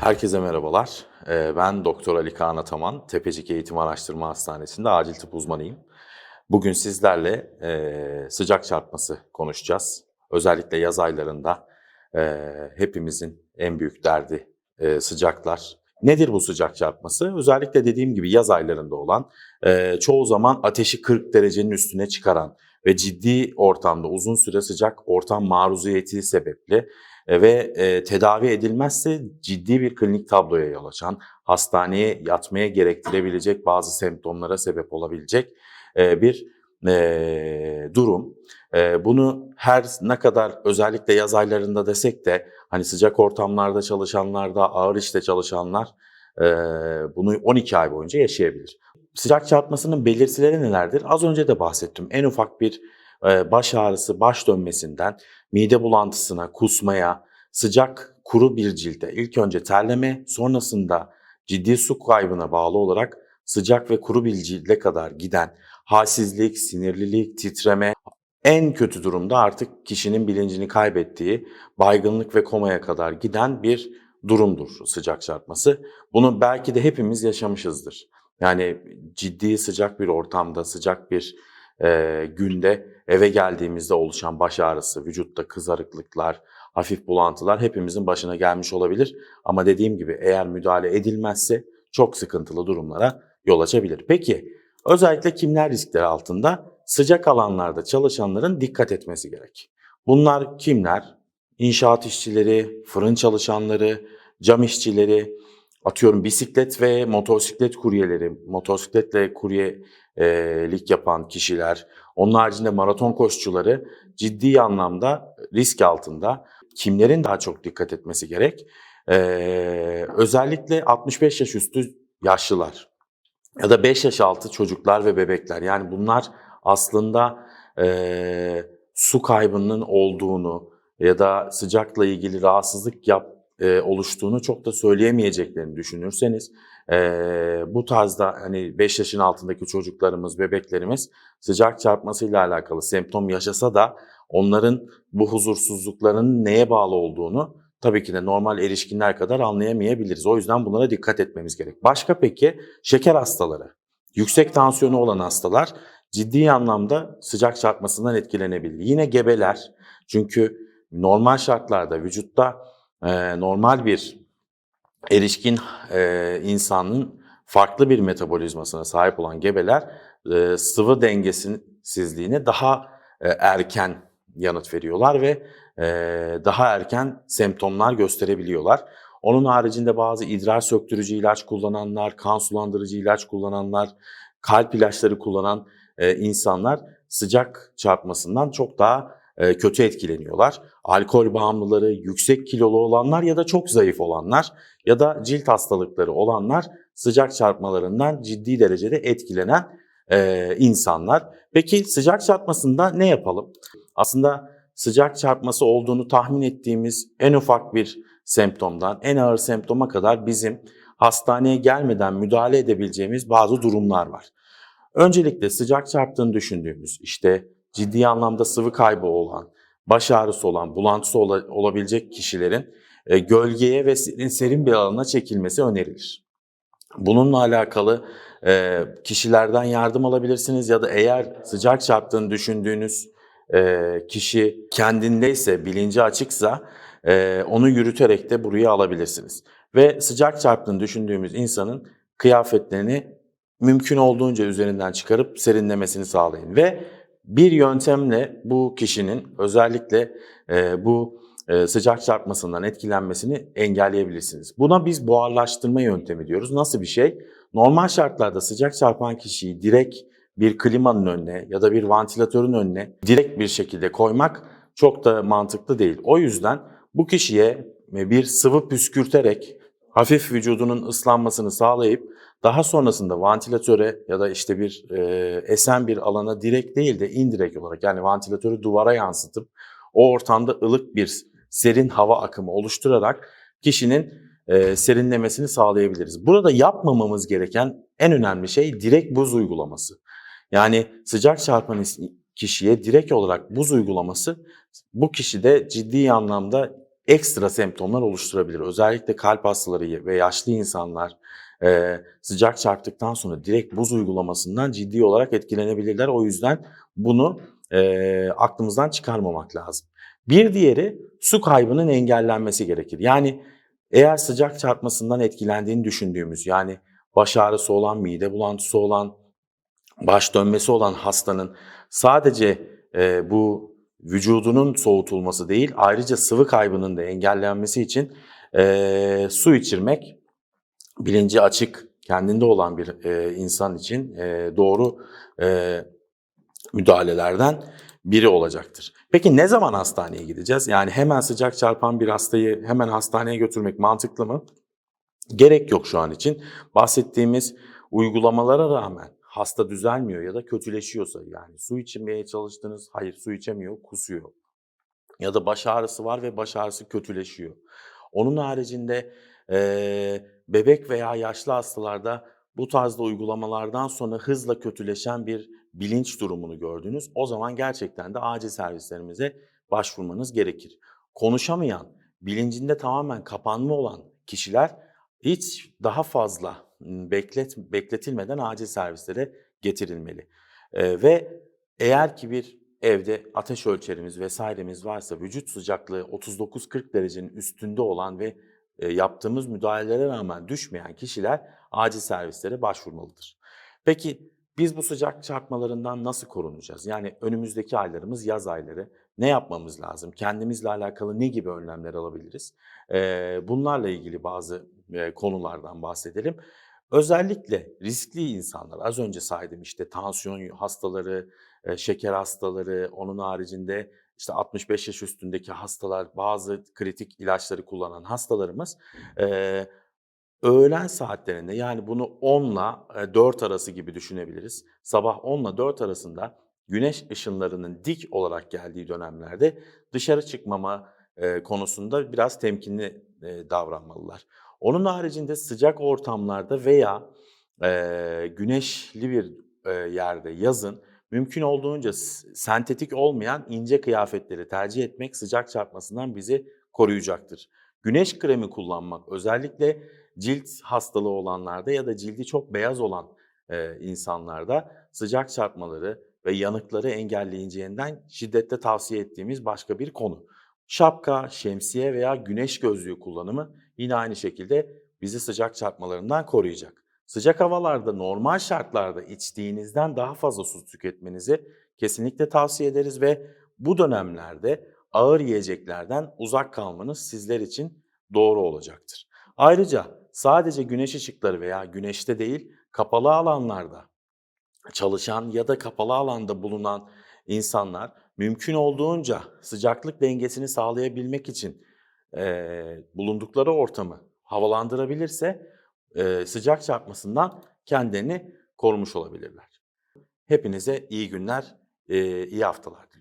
Herkese merhabalar. Ee, Ben Doktor Ali Kaan Ataman, Tepecik Eğitim Araştırma Hastanesi'nde acil tıp uzmanıyım. Bugün sizlerle e, sıcak çarpması konuşacağız. Özellikle yaz aylarında e, hepimizin en büyük derdi e, sıcaklar. Nedir bu sıcak çarpması? Özellikle dediğim gibi yaz aylarında olan, çoğu zaman ateşi 40 derecenin üstüne çıkaran ve ciddi ortamda uzun süre sıcak ortam maruziyeti sebeple ve e, tedavi edilmezse ciddi bir klinik tabloya yol açan, hastaneye yatmaya gerektirebilecek bazı semptomlara sebep olabilecek e, bir e, durum. E, bunu her ne kadar özellikle yaz aylarında desek de hani sıcak ortamlarda çalışanlarda, ağır işte çalışanlar e, bunu 12 ay boyunca yaşayabilir. Sıcak çarpmasının belirtileri nelerdir? Az önce de bahsettim. En ufak bir e, baş ağrısı, baş dönmesinden mide bulantısına, kusmaya, sıcak kuru bir cilde ilk önce terleme, sonrasında ciddi su kaybına bağlı olarak sıcak ve kuru bir cilde kadar giden halsizlik, sinirlilik, titreme, en kötü durumda artık kişinin bilincini kaybettiği baygınlık ve komaya kadar giden bir durumdur sıcak çarpması. Bunu belki de hepimiz yaşamışızdır. Yani ciddi sıcak bir ortamda, sıcak bir e, günde eve geldiğimizde oluşan baş ağrısı, vücutta kızarıklıklar, hafif bulantılar hepimizin başına gelmiş olabilir. Ama dediğim gibi eğer müdahale edilmezse çok sıkıntılı durumlara yol açabilir. Peki özellikle kimler riskleri altında? Sıcak alanlarda çalışanların dikkat etmesi gerek. Bunlar kimler? İnşaat işçileri, fırın çalışanları, cam işçileri, atıyorum bisiklet ve motosiklet kuryeleri, motosikletle kuryelik yapan kişiler, onun haricinde maraton koşucuları ciddi anlamda risk altında. Kimlerin daha çok dikkat etmesi gerek? Ee, özellikle 65 yaş üstü yaşlılar ya da 5 yaş altı çocuklar ve bebekler. Yani bunlar aslında e, su kaybının olduğunu ya da sıcakla ilgili rahatsızlık yap, e, oluştuğunu çok da söyleyemeyeceklerini düşünürseniz e, bu tarzda hani 5 yaşın altındaki çocuklarımız, bebeklerimiz sıcak çarpmasıyla alakalı semptom yaşasa da onların bu huzursuzluklarının neye bağlı olduğunu tabii ki de normal erişkinler kadar anlayamayabiliriz. O yüzden bunlara dikkat etmemiz gerek. Başka peki şeker hastaları, yüksek tansiyonu olan hastalar ciddi anlamda sıcak çarpmasından etkilenebilir. Yine gebeler çünkü normal şartlarda vücutta e, normal bir erişkin e, insanın farklı bir metabolizmasına sahip olan gebeler e, sıvı dengesizliğine daha e, erken yanıt veriyorlar ve e, daha erken semptomlar gösterebiliyorlar. Onun haricinde bazı idrar söktürücü ilaç kullananlar, kan sulandırıcı ilaç kullananlar, kalp ilaçları kullanan e, insanlar sıcak çarpmasından çok daha kötü etkileniyorlar. Alkol bağımlıları, yüksek kilolu olanlar ya da çok zayıf olanlar ya da cilt hastalıkları olanlar sıcak çarpmalarından ciddi derecede etkilenen e, insanlar. Peki sıcak çarpmasında ne yapalım? Aslında sıcak çarpması olduğunu tahmin ettiğimiz en ufak bir semptomdan en ağır semptoma kadar bizim hastaneye gelmeden müdahale edebileceğimiz bazı durumlar var. Öncelikle sıcak çarptığını düşündüğümüz işte ciddi anlamda sıvı kaybı olan, baş ağrısı olan, bulantısı ola, olabilecek kişilerin e, gölgeye ve serin, bir alana çekilmesi önerilir. Bununla alakalı e, kişilerden yardım alabilirsiniz ya da eğer sıcak çarptığını düşündüğünüz e, kişi kendindeyse, bilinci açıksa onu yürüterek de buraya alabilirsiniz. Ve sıcak çarptığını düşündüğümüz insanın kıyafetlerini mümkün olduğunca üzerinden çıkarıp serinlemesini sağlayın. Ve bir yöntemle bu kişinin özellikle e, bu e, sıcak çarpmasından etkilenmesini engelleyebilirsiniz. Buna biz buharlaştırma yöntemi diyoruz. Nasıl bir şey? Normal şartlarda sıcak çarpan kişiyi direkt bir klimanın önüne ya da bir vantilatörün önüne direkt bir şekilde koymak çok da mantıklı değil. O yüzden bu kişiye bir sıvı püskürterek hafif vücudunun ıslanmasını sağlayıp daha sonrasında vantilatöre ya da işte bir e, esen bir alana direkt değil de indirekt olarak yani vantilatörü duvara yansıtıp o ortamda ılık bir serin hava akımı oluşturarak kişinin e, serinlemesini sağlayabiliriz. Burada yapmamamız gereken en önemli şey direkt buz uygulaması. Yani sıcak çarpan kişiye direkt olarak buz uygulaması bu kişide ciddi anlamda ekstra semptomlar oluşturabilir. Özellikle kalp hastaları ve yaşlı insanlar e, sıcak çarptıktan sonra direkt buz uygulamasından ciddi olarak etkilenebilirler. O yüzden bunu e, aklımızdan çıkarmamak lazım. Bir diğeri su kaybının engellenmesi gerekir. Yani eğer sıcak çarpmasından etkilendiğini düşündüğümüz yani baş ağrısı olan, mide bulantısı olan, baş dönmesi olan hastanın sadece e, bu vücudunun soğutulması değil ayrıca sıvı kaybının da engellenmesi için e, su içirmek bilinci açık kendinde olan bir e, insan için e, doğru e, müdahalelerden biri olacaktır. Peki ne zaman hastaneye gideceğiz? Yani hemen sıcak çarpan bir hastayı hemen hastaneye götürmek mantıklı mı? Gerek yok şu an için. Bahsettiğimiz uygulamalara rağmen hasta düzelmiyor ya da kötüleşiyorsa yani su içmeye çalıştınız, hayır su içemiyor, kusuyor. Ya da baş ağrısı var ve baş ağrısı kötüleşiyor. Onun haricinde eee, bebek veya yaşlı hastalarda bu tarzda uygulamalardan sonra hızla kötüleşen bir bilinç durumunu gördünüz. O zaman gerçekten de acil servislerimize başvurmanız gerekir. Konuşamayan, bilincinde tamamen kapanma olan kişiler hiç daha fazla beklet, bekletilmeden acil servislere getirilmeli. Ee, ve eğer ki bir evde ateş ölçerimiz vesairemiz varsa vücut sıcaklığı 39-40 derecenin üstünde olan ve e, yaptığımız müdahalelere rağmen düşmeyen kişiler acil servislere başvurmalıdır. Peki biz bu sıcak çarpmalarından nasıl korunacağız? Yani önümüzdeki aylarımız yaz ayları. Ne yapmamız lazım? Kendimizle alakalı ne gibi önlemler alabiliriz? Bunlarla ilgili bazı e, konulardan bahsedelim. Özellikle riskli insanlar, az önce saydım işte tansiyon hastaları, e, şeker hastaları, onun haricinde işte 65 yaş üstündeki hastalar, bazı kritik ilaçları kullanan hastalarımız e, öğlen saatlerinde yani bunu 10 ile 4 arası gibi düşünebiliriz. Sabah 10 ile 4 arasında güneş ışınlarının dik olarak geldiği dönemlerde dışarı çıkmama e, konusunda biraz temkinli davranmalılar. Onun haricinde sıcak ortamlarda veya e, güneşli bir e, yerde yazın mümkün olduğunca sentetik olmayan ince kıyafetleri tercih etmek sıcak çarpmasından bizi koruyacaktır. Güneş kremi kullanmak özellikle cilt hastalığı olanlarda ya da cildi çok beyaz olan e, insanlarda sıcak çarpmaları ve yanıkları engelleyeceğinden şiddetle tavsiye ettiğimiz başka bir konu. Şapka, şemsiye veya güneş gözlüğü kullanımı yine aynı şekilde bizi sıcak çarpmalarından koruyacak. Sıcak havalarda normal şartlarda içtiğinizden daha fazla su tüketmenizi kesinlikle tavsiye ederiz ve bu dönemlerde ağır yiyeceklerden uzak kalmanız sizler için doğru olacaktır. Ayrıca sadece güneş ışıkları veya güneşte değil kapalı alanlarda çalışan ya da kapalı alanda bulunan insanlar mümkün olduğunca sıcaklık dengesini sağlayabilmek için eee, bulundukları ortamı havalandırabilirse eee, sıcak çarpmasından kendilerini korumuş olabilirler. Hepinize iyi günler, eee, iyi haftalar diliyorum.